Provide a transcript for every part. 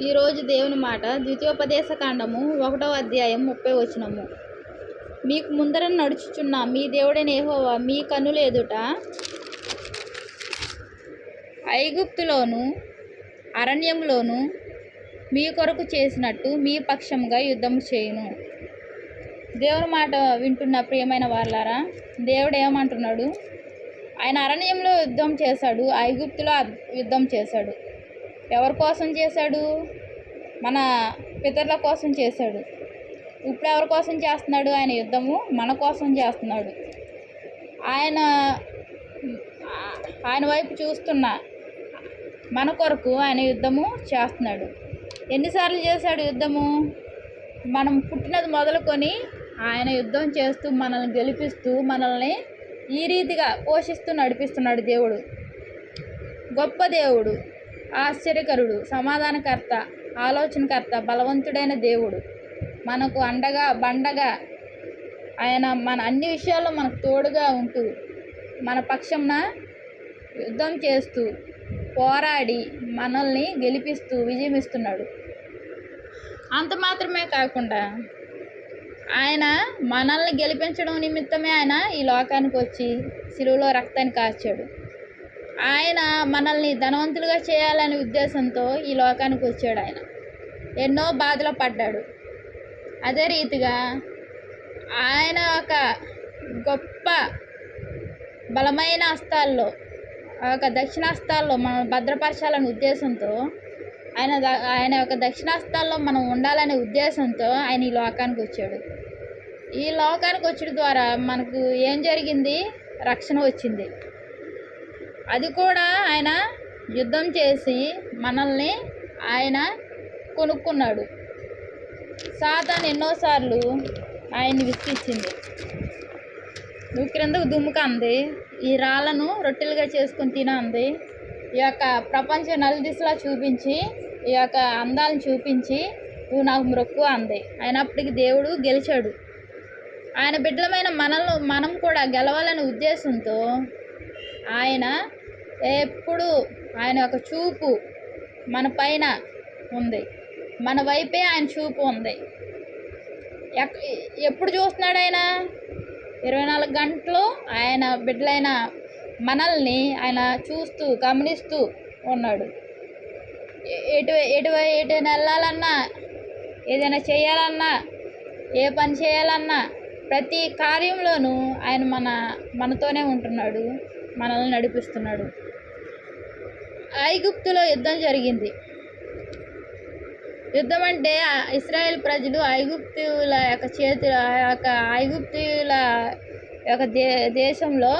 ఈరోజు దేవుని మాట. ద్వితీయోపదేశ కాండము ఒకటో అధ్యాయం ముప్పై వచనము. మీకు ముందర నడుచుచున్న మీ దేవుడైన యెహోవా మీ కన్నుల ఎదుట ఐగుప్తులోను అరణ్యంలోను మీ కొరకు చేసినట్టు మీ పక్షంగా యుద్ధం చేయును. దేవుని మాట వింటున్న ప్రియమైన వాళ్ళారా దేవుడు ఏమంటున్నాడు? ఆయన అరణ్యంలో యుద్ధం చేశాడు ఐగుప్తులో యుద్ధం చేశాడు. ఎవరి కోసం చేశాడు? మన పితరుల కోసం చేశాడు. ఇప్పుడు ఎవరి కోసం చేస్తున్నాడు? ఆయన యుద్ధము మన కోసం చేస్తున్నాడు. ఆయన ఆయన వైపు చూస్తున్న మన కొరకు ఆయన యుద్ధము చేస్తున్నాడు. ఎన్నిసార్లు చేశాడు యుద్ధము? మనం పుట్టినది మొదలుకొని ఆయన యుద్ధం చేస్తూ మనల్ని గెలిపిస్తూ మనల్ని ఈ రీతిగా పోషిస్తూ నడిపిస్తున్నాడు దేవుడు. గొప్ప దేవుడు. ఆశ్చర్యకరుడు సమాధానకర్త ఆలోచనకర్త బలవంతుడైన దేవుడు. మనకు అండగా బండగా ఆయన మన అన్ని విషయాల్లో మనకు తోడుగా ఉంటూ మన పక్షంన యుద్ధం చేస్తూ పోరాడి మనల్ని గెలిపిస్తూ విజయమిస్తున్నాడు. అంత మాత్రమే కాకుండా ఆయన మనల్ని గెలిపించడం నిమిత్తమే ఆయన ఈ లోకానికి వచ్చి సిలువలో రక్తాన్ని కాచాడు. ఆయన మనల్ని ధనవంతులుగా చేయాలనే ఉద్దేశంతో ఈ లోకానికి వచ్చాడు ఆయన. ఎన్నో బాధలు పడ్డాడు. అదే రీతిగా ఆయన ఒక గొప్ప బలమైన హస్తాల్లో ఆ యొక్క దక్షిణాస్తాల్లో మనం భద్రపరచాలనే ఉద్దేశంతో ఆయన ఆయన యొక్క దక్షిణాస్తాల్లో మనం ఉండాలనే ఉద్దేశంతో ఆయన ఈ లోకానికి వచ్చాడు. ఈ లోకానికి వచ్చడం ద్వారా మనకు ఏం జరిగింది? రక్షణ వచ్చింది. అది కూడా ఆయన యుద్ధం చేసి మనల్ని ఆయన కొనుక్కున్నాడు. సాతాన్ ఎన్నోసార్లు ఆయన్ని విసిగించింది నువ్వు క్రిందకు దుమ్ముకంది ఈ రాళ్ళను రొట్టెలుగా చేసుకొని తినంది ఈ యొక్క ప్రపంచ నలుదిశలా చూపించి ఈ యొక్క అందాలను చూపించి నువ్వు నాకు మొక్కు అంది. అయినప్పటికీ దేవుడు గెలిచాడు. ఆయన బిడ్డలమైన మనల్ని మనం కూడా గెలవాలనే ఉద్దేశంతో ఆయన ఎప్పుడు ఆయన యొక్క చూపు మన పైన ఉంది. మన వైపే ఆయన చూపు ఉంది. ఎక్ ఎప్పుడు చూస్తున్నాడు ఆయన? ఇరవై నాలుగు గంటలు ఆయన బిడ్డలైన మనల్ని ఆయన చూస్తూ గమనిస్తూ ఉన్నాడు. ఎటు ఎటు ఎటైనా వెళ్ళాలన్నా ఏదైనా చేయాలన్నా ఏ పని చేయాలన్నా ప్రతి కార్యంలోనూ ఆయన మన మనతోనే ఉంటున్నాడు. మనల్ని నడిపిస్తున్నాడు. ఐగుప్తులో యుద్ధం జరిగింది. యుద్ధం అంటే ఇస్రాయేల్ ప్రజలు ఐగుప్తుల యొక్క చేతుల ఆ యొక్క ఐగుప్తుల యొక్క దే దేశంలో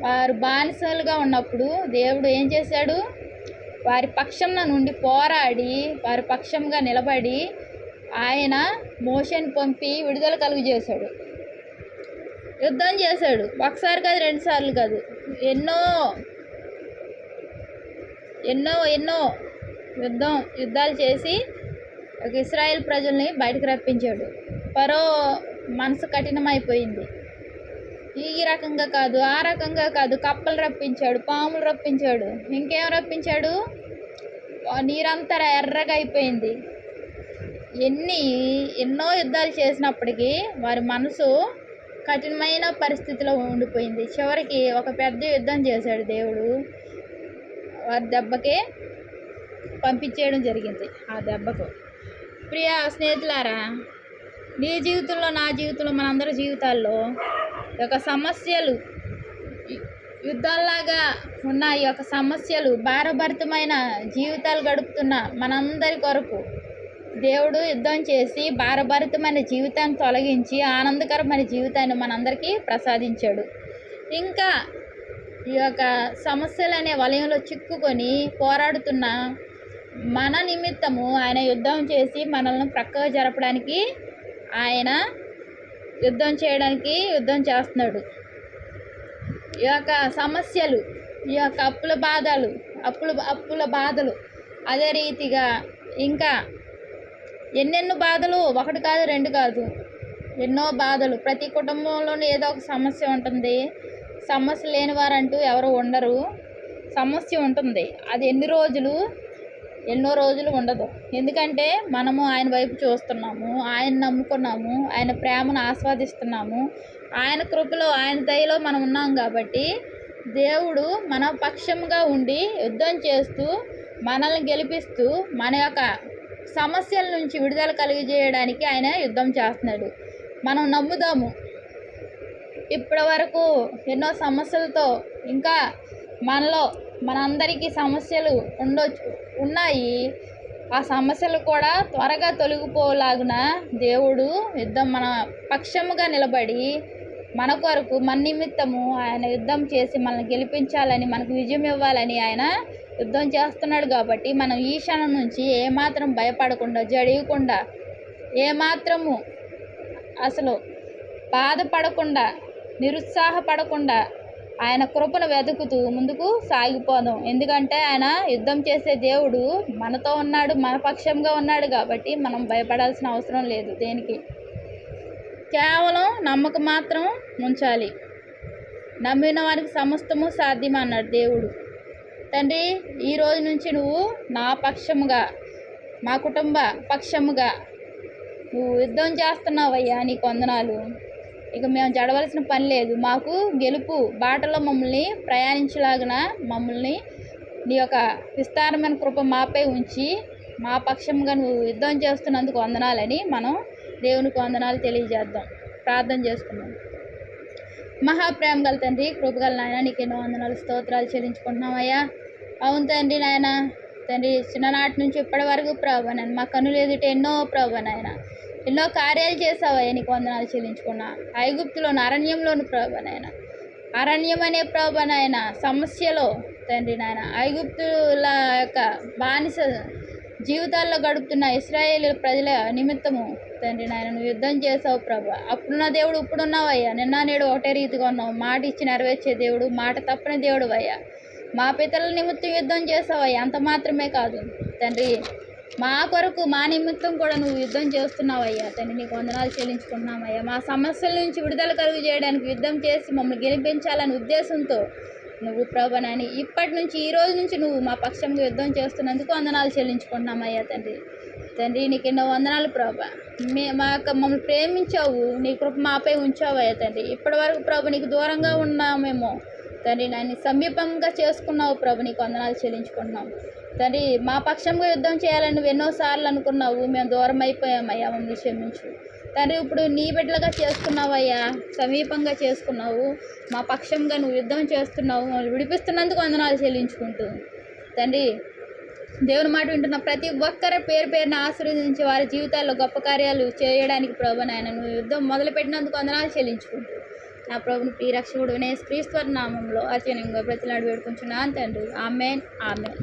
వారు బానిసలుగా ఉన్నప్పుడు దేవుడు ఏం చేశాడు? వారి పక్షంలో నుండి పోరాడి వారి పక్షంగా నిలబడి ఆయన మోషన్ పంపి విడుదల కలుగు చేశాడు యుద్ధం చేశాడు. ఒకసారి కాదు రెండుసార్లు కాదు. ఎన్నో ఎన్నో ఎన్నో యుద్ధం యుద్ధాలు చేసి ఒక ఇస్రాయేల్ ప్రజల్ని బయటకు రప్పించాడు. పరో మనసు కఠినమైపోయింది. ఈ రకంగా కాదు ఆ రకంగా కాదు. కప్పలు రప్పించాడు పాములు రప్పించాడు. ఇంకేం రప్పించాడు? నీరంతా ఎర్రగా అయిపోయింది. ఎన్ని ఎన్నో యుద్ధాలు చేసినప్పటికీ వారి మనసు కఠినమైన పరిస్థితిలో ఉండిపోయింది. చివరికి ఒక పెద్ద యుద్ధం చేశాడు దేవుడు. ఆ దెబ్బకే పంపించేయడం జరిగింది. ఆ దెబ్బకు. ప్రియ స్నేహితులారా నీ జీవితంలో నా జీవితంలో మనందరి జీవితాల్లో ఒక సమస్యలు యుద్ధాల్లాగా ఉన్న ఈ యొక్క సమస్యలు భారభరితమైన జీవితాలు గడుపుతున్న మనందరి కొరకు దేవుడు యుద్ధం చేసి భారభరితమైన జీవితాన్ని తొలగించి ఆనందకరమైన జీవితాన్ని మనందరికీ ప్రసాదించాడు. ఇంకా ఈ యొక్క సమస్యలు అనే వలయంలో చిక్కుకొని పోరాడుతున్న మన నిమిత్తము ఆయన యుద్ధం చేసి మనల్ని ప్రక్కగా జరపడానికి ఆయన యుద్ధం చేయడానికి యుద్ధం చేస్తున్నాడు. ఈ యొక్క సమస్యలు ఈ యొక్క అప్పుల బాధలు అప్పుల అప్పుల బాధలు అదే రీతిగా ఇంకా ఎన్నెన్నో బాధలు ఒకటి కాదు రెండు కాదు. ఎన్నో బాధలు. ప్రతి కుటుంబంలోనూ ఏదో ఒక సమస్య ఉంటుంది. సమస్య లేని వారంటూ ఎవరు ఉండరు. సమస్య ఉంటుంది. అది ఎన్ని రోజులు? ఎన్నో రోజులు ఉండదు. ఎందుకంటే మనము ఆయన వైపు చూస్తున్నాము. ఆయన నమ్ముకున్నాము. ఆయన ప్రేమను ఆస్వాదిస్తున్నాము. ఆయన కృపలో ఆయన దయలో మనం ఉన్నాం కాబట్టి దేవుడు మన పక్షంగా ఉండి యుద్ధం చేస్తూ మనల్ని గెలిపిస్తూ మన యొక్క సమస్యల నుంచి విడుదల కలిగజేయడానికి ఆయన యుద్ధం చేస్తున్నాడు. మనం నమ్ముదాము. ఇప్పటి వరకు ఎన్నో సమస్యలతో ఇంకా మనలో మనందరికీ సమస్యలు ఉండొచ్చు ఉన్నాయి. ఆ సమస్యలు కూడా త్వరగా తొలగిపోలాగున దేవుడు యుద్ధం మన పక్షముగా నిలబడి మన కొరకు మన నిమిత్తము ఆయన యుద్ధం చేసి మనల్ని గెలిపించాలని మనకు విజయం ఇవ్వాలని ఆయన యుద్ధం చేస్తున్నాడు కాబట్టి మనం ఈ క్షణం నుంచి ఏమాత్రం భయపడకుండా జడియకుండా ఏమాత్రము అసలు బాధపడకుండా నిరుత్సాహపడకుండా ఆయన కృపను వెతుకుతూ ముందుకు సాగిపోదాం. ఎందుకంటే ఆయన యుద్ధం చేసే దేవుడు మనతో ఉన్నాడు మన పక్షంగా ఉన్నాడు కాబట్టి మనం భయపడాల్సిన అవసరం లేదు దేనికి. కేవలం నమ్మకం మాత్రం ఉంచాలి. నమ్మిన వారికి సమస్తము సాధ్యం అన్నాడు దేవుడు. తండ్రి ఈ రోజు నుంచి నువ్వు నా పక్షముగా మా కుటుంబ పక్షముగా నువ్వు యుద్ధం చేస్తున్నావయ్యా నీకు కొందనాలు ఇక మేము జడవలసిన పని లేదు. మాకు గెలుపు బాటలో మమ్మల్ని ప్రయాణించలాగిన మమ్మల్ని నీ యొక్క విస్తారమైన కృప మాపై ఉంచి మా పక్షంగా నువ్వు యుద్ధం చేస్తున్నందుకు వందనాలని మనం దేవునికి వందనాలు తెలియజేద్దాం. ప్రార్థన చేసుకున్నాం మహాప్రేమ గల తండ్రి కృపగల నాయన నీకు ఎన్నో వందనాలు స్తోత్రాలు చెల్లించుకుంటున్నామయ్యా అవును తండ్రి నాయన తండ్రి చిన్ననాటి నుంచి ఇప్పటి వరకు ప్రభు నాయన మా కన్నులు ఎదుట ఎన్నో ప్రభు నాయన ఎన్నో కార్యాలు చేసావయ్యా నీకు వందనాలు చెల్లించుకున్నా. ఐగుప్తులోను అరణ్యంలోను ప్రభు నాయన అరణ్యం అనే ప్రభు నాయన సమస్యలో తండ్రి నాయన ఐగుప్తుల యొక్క బానిస జీవితాల్లో గడుపుతున్న ఇస్రాయేల్ ప్రజల నిమిత్తము తండ్రి నాయన నువ్వు యుద్ధం చేసావు ప్రభు. అప్పుడున్న దేవుడు ఇప్పుడున్నావయ్యా. నిన్న నేడు ఒకటే రీతిగా ఉన్నావు. మాట ఇచ్చి నెరవేర్చే దేవుడు మాట తప్పని దేవుడు అయ్యా మా పితల నిమిత్తం యుద్ధం చేసావయ్యా అంత మాత్రమే కాదు. తండ్రి మా కొరకు మా నిమిత్తం కూడా నువ్వు యుద్ధం చేస్తున్నావయ్యా. తండ్రి నీకు వందనాలు చెల్లించుకున్నామయ్యా మా సమస్యల నుంచి విడుదల కలుగు చేయడానికి యుద్ధం చేసి మమ్మల్ని గెలిపించాలనే ఉద్దేశంతో నువ్వు ప్రభనని ఇప్పటి నుంచి ఈ రోజు నుంచి నువ్వు మా పక్షంగా యుద్ధం చేస్తున్నందుకు వందనాలు చెల్లించుకుంటున్నామయ్యా తండ్రి. తండ్రి నీకు ఎన్నో వందనాలు ప్రభా. మే మా యొక్క మమ్మల్ని ప్రేమించావు. నీ కృప మాపై ఉంచావయ్యా తండ్రి. ఇప్పటి వరకు ప్రభు నీకు దూరంగా ఉన్నామేమో. తండ్రి నన్ను సమీపంగా చేసుకున్నావు ప్రభు నీకు వందనాలు చెల్లించుకుంటున్నాం. తండ్రి మా పక్షంగా యుద్ధం చేయాలని నువ్వు ఎన్నోసార్లు అనుకున్నావు. మేము దూరం అయిపోయామయ్యా మమ్మల్ని క్షమించు. తండ్రి ఇప్పుడు నీ బిడ్డలుగా చేసుకున్నావయ్యా సమీపంగా చేసుకున్నావు. మా పక్షంగా నువ్వు యుద్ధం చేస్తున్నావు. మమ్మల్ని విడిపిస్తున్నందుకు వందనాలు చెల్లించుకుంటూ. తండ్రి దేవుని మాట వింటున్న ప్రతి ఒక్కరి పేరు పేరున ఆశీర్వదించి వారి జీవితాల్లో గొప్ప కార్యాలు చేయడానికి ప్రభు నాయన నువ్వు యుద్ధం మొదలుపెట్టినందుకు వందనాలు చెల్లించుకుంటూ. నా ప్రభుని ప్రియరక్షకుడు వినేష్ క్రీస్తు నామంలో అత్యనంగా ప్రతిలాడు వేడుకుంటున్నాను తండ్రి. Amen amen.